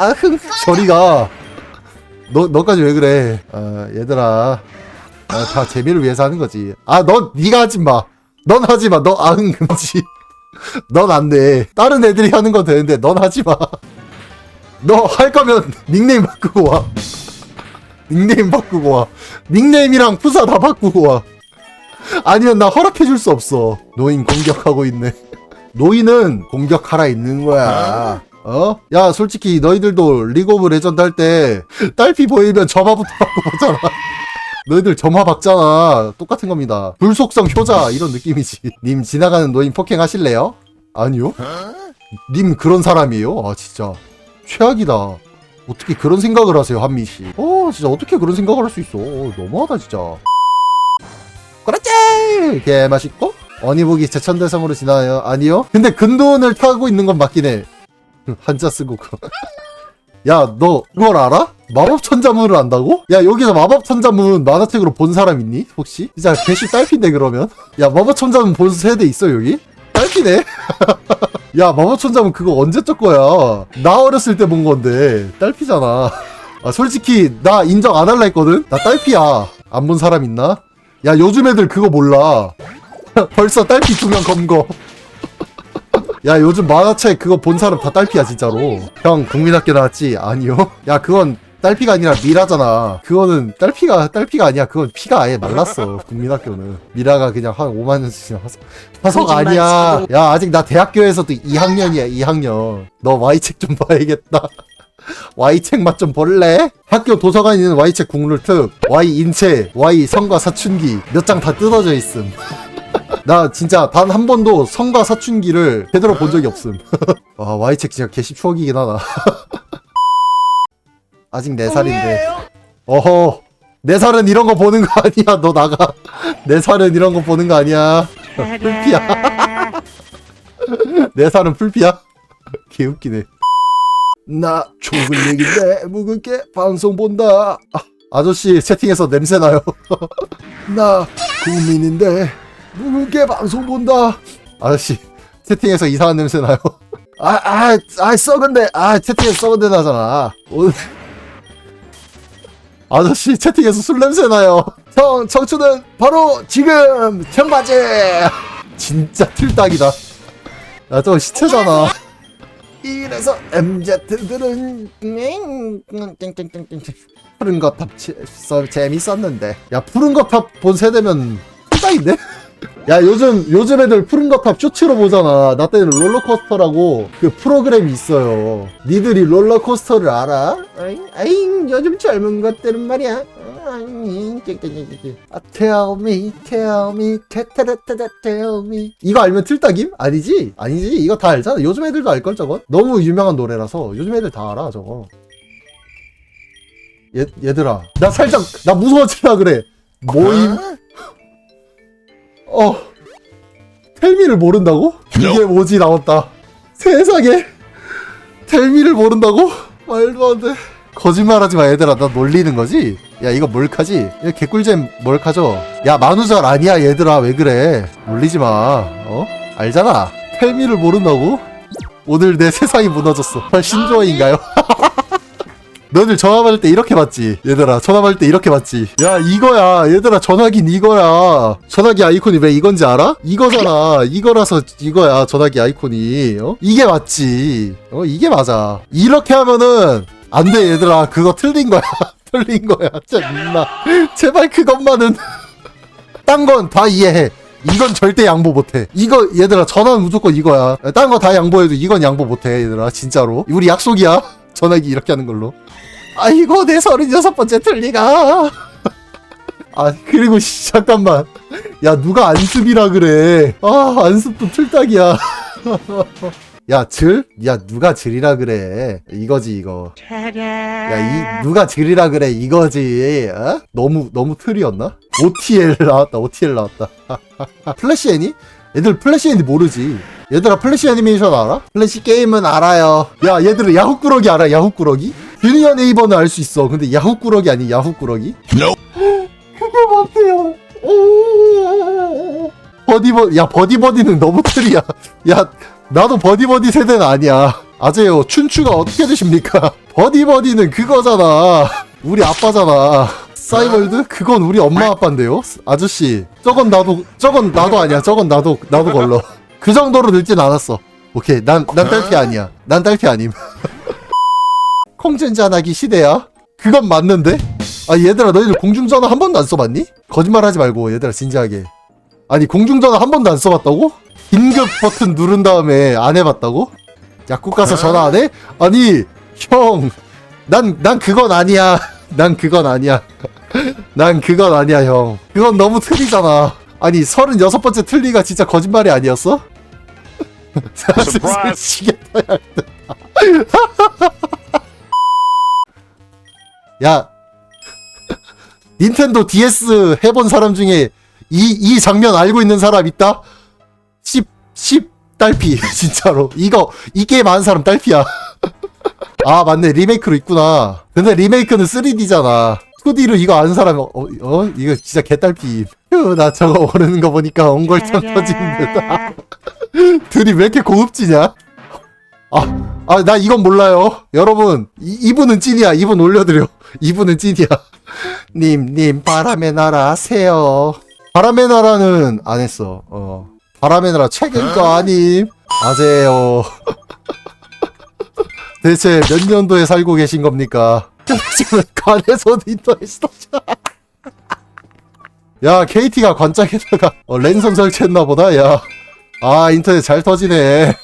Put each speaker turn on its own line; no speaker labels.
아흥 저리가. 너 너까지 왜 그래? 아 얘들아. 아, 다 재미를 위해서 하는 거지. 아넌 네가 하지 마넌 하지 마너 아흥 금지. 넌 안돼. 다른 애들이 하는 건 되는데 넌 하지 마너 할 거면 닉네임 바꾸고 와. 닉네임 바꾸고 와. 닉네임이랑 푸사 다 바꾸고 와. 아니면 나 허락해 줄 수 없어. 노인 공격하고 있네. 노인은 공격하라 있는 거야. 어? 야, 솔직히 너희들도 리그 오브 레전드 할 때 딸피 보이면 점화부터 받고 보잖아. 너희들 점화 박잖아. 똑같은 겁니다. 불속성 효자 이런 느낌이지. 님 지나가는 노인 폭행 하실래요? 아니요. 님 그런 사람이에요? 아 진짜 최악이다. 어떻게 그런 생각을 하세요, 한미 씨? 어, 진짜 어떻게 그런 생각을 할 수 있어? 어, 너무하다 진짜. 그렇지. 개 맛있고 어니복이 제천대성으로 지나요? 아니요? 근데 근돈을 타고 있는 건 맞긴 해. 한자 쓰고 그거. 야, 너 그걸 알아? 마법 천자문을 안다고? 야, 여기서 마법 천자문 만화책으로 본 사람 있니? 혹시? 진짜 개시 딸피네 그러면? 야, 마법 천자문 본 세대 있어 여기? 딸피네? 야, 마법 천자문 그거 언제 적 거야? 나 어렸을 때 본 건데 딸피잖아. 아, 솔직히 나 인정 안 할라 했거든? 나 딸피야. 안 본 사람 있나? 야, 요즘 애들 그거 몰라. 벌써 딸피 두 명 검거. 야 요즘 만화책 그거 본 사람 다 딸피야 진짜로. 형 국민학교 나왔지? 아니요. 야 그건 딸피가 아니라 미라잖아. 그거는 딸피가 딸피가 아니야. 그건 피가 아예 말랐어. 국민학교는 미라가 그냥 한 5만 원씩 화석 화석 아니야. 야 아직 나 대학교에서도 2학년이야 2학년. 너 Y책 좀 봐야겠다. Y책 맛 좀 볼래? 학교 도서관에 있는 Y책 국룰 특 Y 인체 Y 성과 사춘기 몇 장 다 뜯어져 있음. 나 진짜 단 한 번도 성과 사춘기를 제대로 본 적이 없음. 와, Y책 진짜 개시 추억이긴 하다. 아직 4살인데. 어허. 4살은 이런 거 보는 거 아니야. 너 나가. 4살은 이런 거 보는 거 아니야. 풀피야. 4살은 풀피야. 개웃기네. 나 좋은 얘기인데 묵은게 방송 본다. 아, 아저씨 채팅에서 냄새 나요. 나 국민인데 묵은게 방송 본다. 아저씨 채팅에서 이상한 냄새 나요. 아, 아, 아, 썩은데, 아, 채팅에서 썩은데 나잖아. 아저씨 채팅에서 술 냄새 나요. 형, 청춘은 바로 지금 청바지. 진짜 틀딱이다. 야, 저 시체잖아. 이래서 MZ들은 푸른 거탑 재밌었는데 야 푸른 거탑 본 세대면 틀딱인데? 야 요즘 요즘 애들 푸른 거탑 쇼츠로 보잖아. 나 때는 롤러코스터라고 그 프로그램이 있어요. 니들이 롤러코스터를 알아? 아잉, 아잉? 요즘 젊은 것들은 말이야. 아잉, 땡땡땡땡땡. 아, tell me tell me. 테테레테테 tell me. 이거 알면 틀딱임? 아니지? 아니지. 이거 다 알잖아. 요즘 애들도 알걸 저건? 너무 유명한 노래라서 요즘 애들 다 알아 저거. 얘, 얘들아. 나 살짝 나 무서워지려 그래. 모임 어 텔미를 모른다고? 이게 뭐지 나왔다 세상에 텔미를 모른다고? 말도 안 돼 거짓말하지 마 얘들아 나 놀리는 거지? 야 이거 몰카지? 이거 개꿀잼 몰카죠? 야 만우절 아니야 얘들아 왜 그래 놀리지 마 어? 알잖아 텔미를 모른다고? 오늘 내 세상이 무너졌어 헐 신조어인가요? 너희들 전화 받을 때 이렇게 받지 얘들아. 전화 받을 때 이렇게 받지. 야 이거야. 얘들아 전화기는 이거야. 전화기 아이콘이 왜 이건지 알아? 이거잖아. 이거라서 이거야 전화기 아이콘이. 어? 이게 맞지. 어 이게 맞아. 이렇게 하면은 안 돼 얘들아. 그거 틀린 거야. 틀린 거야. 진짜 민나 제발 그것만은. 딴 건 다 이해해. 이건 절대 양보 못해. 이거 얘들아 전화는 무조건 이거야. 딴 거 다 양보해도 이건 양보 못해 얘들아. 진짜로. 우리 약속이야. 전화기 이렇게 하는 걸로. 아이고 내 서른여섯 번째 틀리가. 아 그리고 씨, 잠깐만. 야 누가 안습이라 그래. 아 안습도 틀딱이야. 야 질? 야 누가 질이라 그래. 이거지 이거. 야 이 누가 질이라 그래 이거지. 어? 너무 너무 틀이었나? OTL 나왔다 OTL 나왔다. 플래시 애니? 얘들 플래시 애니 모르지. 얘들아 플래시 애니메이션 알아? 플래시 게임은 알아요. 야 얘들은 야후꾸러기 알아? 야후꾸러기? 주니어 네이버는 알 수 있어. 근데 야후꾸러기 아니 야후꾸러기? 그게 뭔데요? 버디버디 야 버디버디는 너무 틀이야. 야 나도 버디버디 세대는 아니야. 아재요 춘추가 어떻게 되십니까? 버디버디는 그거잖아 우리 아빠잖아 싸이월드? 그건 우리 엄마 아빠인데요? 아저씨 저건 나도 저건 나도 아니야. 저건 나도 나도 걸러. 그 정도로 늙진 않았어. 오케이. 난 난 딸피 아니야. 난 딸피 아님. 콩젠자나기 시대야? 그건 맞는데? 아 얘들아 너희들 공중전화 한 번도 안 써봤니? 거짓말 하지 말고 얘들아 진지하게. 아니 공중전화 한 번도 안 써봤다고? 긴급 버튼 누른 다음에 안 해봤다고? 약국 가서 전화 안 해? 아니 형, 난, 난 그건 아니야. 난 그건 아니야. 난 그건 아니야, 형. 그건 너무 틀리잖아. 아니, 서른여섯 번째 틀리가 진짜 거짓말이 아니었어? 미치겠다, 야. 야. 닌텐도 DS 해본 사람 중에 이, 이 장면 알고 있는 사람 있다? 10, 10 딸피. 진짜로. 이거, 이 게임 아는 사람 딸피야. 아 맞네 리메이크로 있구나 근데 리메이크는 3D잖아 2D로 이거 아는 사람 어, 어? 이거 진짜 개딸피 휴, 나 저거 모르는 거 보니까 엉걸창 터지는 듯 둘이 왜 이렇게 고급지냐 아, 아, 나 이건 몰라요. 여러분, 이, 이분은 찐이야. 이분 올려드려. 이분은 찐이야. 님, 님, 바람의 나라 하세요. 바람의 나라는 안 했어. 어. 바람의 나라 최근 거 아님. 아세요. 대체 몇 년도에 살고 계신 겁니까? 지금 관에서 터져. 야, KT가 관짝에다가 어, 랜선 설치했나 보다. 야. 아, 인터넷 잘 터지네.